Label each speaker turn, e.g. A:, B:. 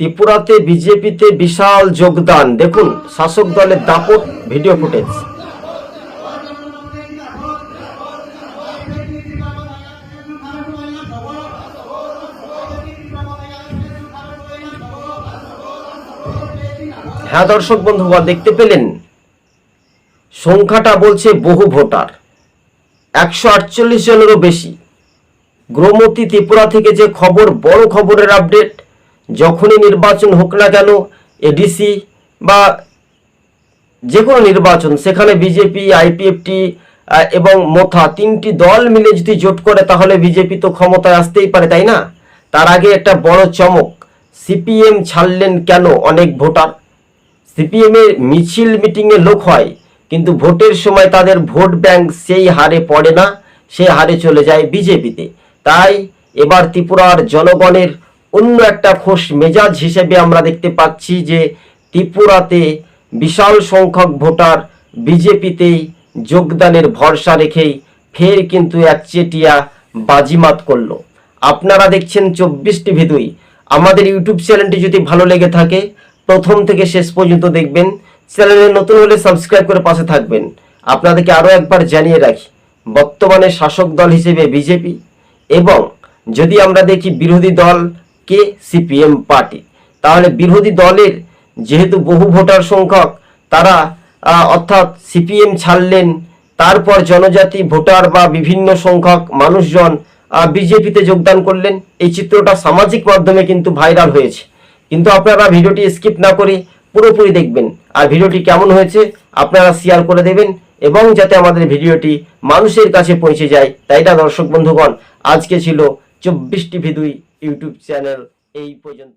A: ত্রিপুরাতে বিজেপিতে বিশাল যোগদান। দেখুন, শাসক দলের দাপট, ভিডিও ফুটেজ। হ্যাঁ দর্শক বন্ধুগণ দেখতে পেলেন, সংখ্যাটা বলছে বহু ভোটার। একশো আটচল্লিশ জনেরও বেশি। গ্রমতি ত্রিপুরা থেকে যে খবর, বড় খবরের আপডেট যখনই নির্বাচন হোক না কেন এডিসি বা যে কোনো নির্বাচন, সেখানে বিজেপি আইপিএফটি এবং মোথা তিনটি দল মিলে যদি জোট করে, তাহলে বিজেপি তো ক্ষমতায় আসতেই পারে, তাই না? তার আগে একটা বড় চমক সিপিএম ছাড়লেন কেন অনেক ভোটার? সিপিএম এর মিছিল মিটিংয়ে লোক হয়, কিন্তু ভোটের সময় তাদের ভোট ব্যাংক সেই হারে পড়ে না, সে হারে চলে যায় বিজেপিতে তাই এবার ত্রিপুরার জনগণের অন্য একটা খোশ মেজাজ হিসেবে আমরা দেখতে পাচ্ছি যে ত্রিপুরাতে বিশাল সংখ্যক ভোটার বিজেপিতেই যোগদানের ভরসা রেখেই ফের কিন্তু একচেটিয়া বাজিমাত করল। আপনারা দেখছেন চব্বিশ টিভি দুই। আমাদের ইউটিউব চ্যানেলটি যদি ভালো লেগে থাকে, প্রথম থেকে শেষ পর্যন্ত দেখবেন। চ্যানেলে নতুন হলে সাবস্ক্রাইব করে পাশে থাকবেন। আপনাদেরকে আরও একবার জানিয়ে রাখি, বর্তমানে শাসক দল হিসেবে বিজেপি এবং যদি আমরা দেখি বিরোধী দল কে সিপিএম পার্টি। তাহলে বিরোধী দলের যেহেতু বহু ভোটার সংখ্যক, তারা অর্থাৎ সিপিএম ছাড়লেন, তারপর জনজাতি, ভোটার বা বিভিন্ন সংখ্যক মানুষজন বিজেপিতে যোগদান করলেন, এই চিত্রটা সামাজিক মাধ্যমে কিন্তু ভাইরাল হয়েছে। কিন্তু আপনারা ভিডিওটি স্কিপ না করে পুরোপুরি দেখবেন। আর ভিডিওটি কেমন হয়েছে আপনারা শেয়ার করে দেবেন এবং যাতে আমাদের ভিডিওটি মানুষের কাছে পৌঁছে যায়। তাই না, দর্শক বন্ধুগণ? আজকে ছিল চব্বিশটি টিভি দুই। ইউটিউব চ্যানেল এই পর্যন্ত